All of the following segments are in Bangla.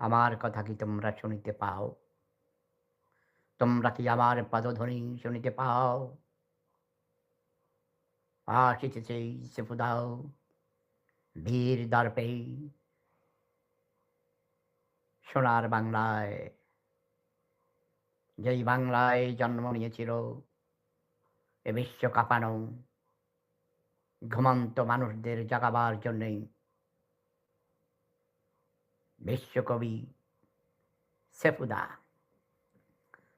আমার কথা কি তোমরা শুনিতে পাও? তোমরা কি আমার পদধ্বনি শুনিতে পাও? আসিতেছে সেফুদাও, বীর দর্পে। সোনার বাংলায়, যেই বাংলায় জন্ম নিয়েছিল, এ বিশ্ব কাঁপানো ঘুমন্ত মানুষদের জাগাবার জন্যই বিশ্বকবি সেফুদা।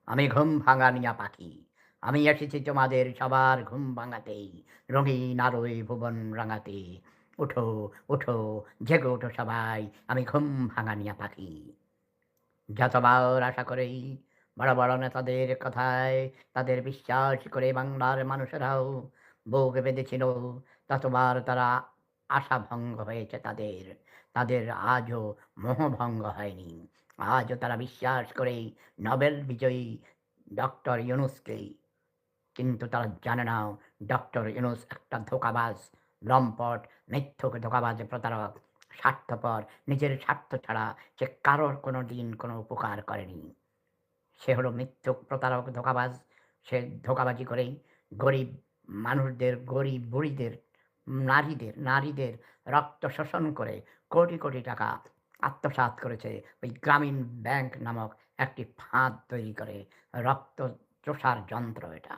আমি ঘুম ভাঙানিয়া পাখি। আমি এসেছি তোমাদের সবার ঘুম ভাঙাতেই, রঙিন আলোয় ভুবন রাঙাতে। উঠো উঠো, জেগে ওঠো সবাই, আমি ঘুম ভাঙানিয়া পাখি। যতবার আশা করেই বড় বড় নেতাদের কথায় তাদের বিশ্বাস করে বাংলার মানুষেরাও বুক বেঁধেছিল, ততবার তারা আশা ভঙ্গ হয়েছে তাদের। তাদের আজও মোহভঙ্গ হয়নি। আজও তারা বিশ্বাস করে নোবেল বিজয়ী ডক্টর ইউনুসকে। কিন্তু তারা জানে না, ডক্টর ইউনুস একটা ধোকাবাজ, লম্পট, মিথ্যক ধোকাবাজ প্রতারক, স্বার্থপর, নিজের স্বার্থ ছাড়া সে কারোর কোনো দিন কোনো উপকার করেনি। সে হলো মিথ্যুক প্রতারক ধোকাবাজ। সে ধোকাবাজি করেই গরিব মানুষদের, গরিব বুড়িদের নারীদের নারীদের রক্ত শোষণ করে কোটি কোটি টাকা আত্মসাৎ করেছে ওই গ্রামীণ ব্যাংক নামক একটি ফাঁদ তৈরি করে রক্ত চোষার যন্ত্র এটা।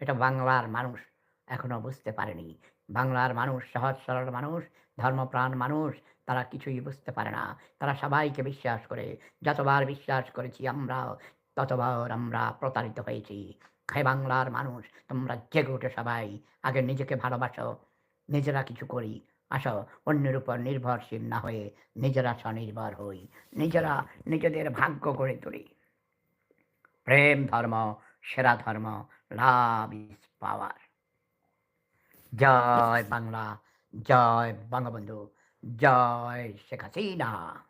এটা বাংলার মানুষ এখনও বুঝতে পারেনি। বাংলার মানুষ, সহজ, সরল মানুষ, ধর্মপ্রাণ মানুষ, তারা কিছুই বুঝতে পারে না। তারা সবাইকে বিশ্বাস করে, যতবার বিশ্বাস করেছি আমরা ততবার আমরা প্রতারিত হয়েছি। হে বাংলার মানুষ। তোমরা জেগে উঠে সবাই। আগে নিজেকে ভালোবাসো, নিজেরা কিছু করি। আসো, অন্যের উপর নির্ভরশীল না হয়ে নিজেরা স্বনির্ভর হই। নিজেরা নিজেদের ভাগ্য গড়ে তুলি। প্রেম ধর্ম, সেরা ধর্ম, লাভ ইজ পাওয়ার। জয় বাংলা, জয় বঙ্গবন্ধু, জয় শেখ হাসিনা।